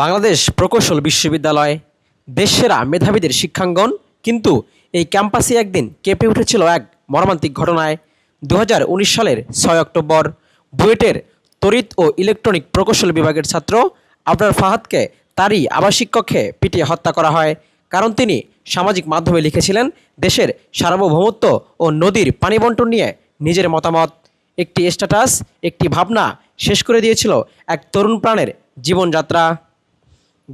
বাংলাদেশ প্রকৌশল বিশ্ববিদ্যালয় দেশেরা মেধাবীদের শিক্ষাঙ্গন, কিন্তু এই ক্যাম্পাসে একদিন কেঁপে উঠেছিল এক মর্মান্তিক ঘটনায়। দু হাজার উনিশ সালের ছয় অক্টোবর, বুয়েটের তড়িৎ ও ইলেকট্রনিক প্রকৌশল বিভাগের ছাত্র আবরার ফাহাদকে তারই আবাসিক কক্ষে পিটিয়ে হত্যা করা হয়। কারণ তিনি সামাজিক মাধ্যমে লিখেছিলেন, দেশের সার্বভৌমত্ব ও নদীর পানি বন্টন নিয়ে নিজের মতামত। একটি স্ট্যাটাস, একটি ভাবনা শেষ করে দিয়েছিল এক তরুণ প্রাণের জীবনযাত্রা।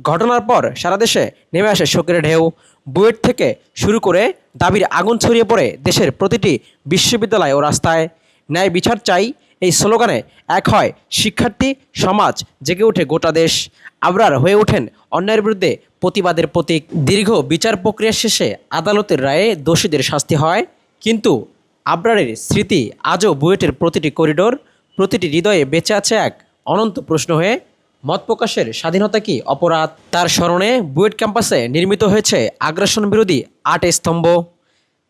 ঘটনার পর সারা দেশে নেমে আসে শোকের ঢেউ। বুয়েট থেকে শুরু করে দাবির আগুন ছড়িয়ে পড়ে দেশের প্রতিটি বিশ্ববিদ্যালয় ও রাস্তায়। ন্যায় বিচার চাই এই স্লোগানে এক হয়, শিক্ষার্থী সমাজ জেগে ওঠে গোটা দেশ। আবরার হয়ে ওঠেন অন্যায়ের বিরুদ্ধে প্রতিবাদের প্রতীক। দীর্ঘ বিচার প্রক্রিয়া শেষে আদালতের রায়ে দোষীদের শাস্তি হয়। কিন্তু আবরারের স্মৃতি আজও বুয়েটের প্রতিটি করিডোর, প্রতিটি হৃদয়ে বেঁচে আছে এক অনন্ত প্রশ্ন হয়ে মত প্রকাশের স্বাধীনতা কি অপরাধ? তার স্মরণে বুয়েট ক্যাম্পাসে নির্মিত হয়েছে আগ্রাসন বিরোধী আট স্তম্ভ।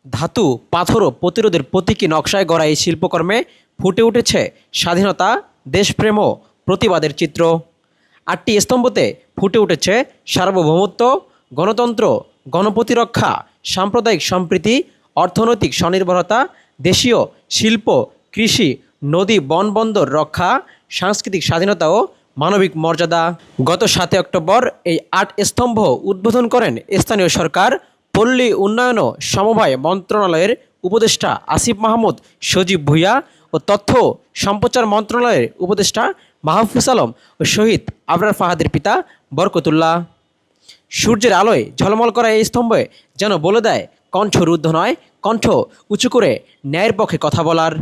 ধাতু, পাথর ও প্রতিরোধের প্রতীকী নকশায় গড়া এই শিল্পকর্মে ফুটে উঠেছে স্বাধীনতা, দেশপ্রেম ও প্রতিবাদের চিত্র। আটটি স্তম্ভতে ফুটে উঠেছে সার্বভৌমত্ব, গণতন্ত্র, গণপ্রতিরক্ষা, সাম্প্রদায়িক সম্প্রীতি, অর্থনৈতিক স্বনির্ভরতা, দেশীয় শিল্প, কৃষি, নদী বনবন্দর রক্ষা, সাংস্কৃতিক স্বাধীনতা ও মানবিক মর্যাদা। গত সাতই অক্টোবর এই আট স্তম্ভ উদ্বোধন করেন স্থানীয় সরকার, পল্লী উন্নয়ন ও সমবায় মন্ত্রণালয়ের উপদেষ্টা আসিফ মাহমুদ, সজীব ভুইয়া ও তথ্য সম্প্রচার মন্ত্রণালয়ের উপদেষ্টা মাহফুজ আলম ও শহীদ আবরার ফাহাদের পিতা বরকতুল্লাহ। সূর্যের আলোয় ঝলমল করা এই স্তম্ভে যেন বলে দেয়, কণ্ঠ রুদ্ধ নয়, কণ্ঠ উঁচু করে ন্যায়ের পক্ষে কথা বলার।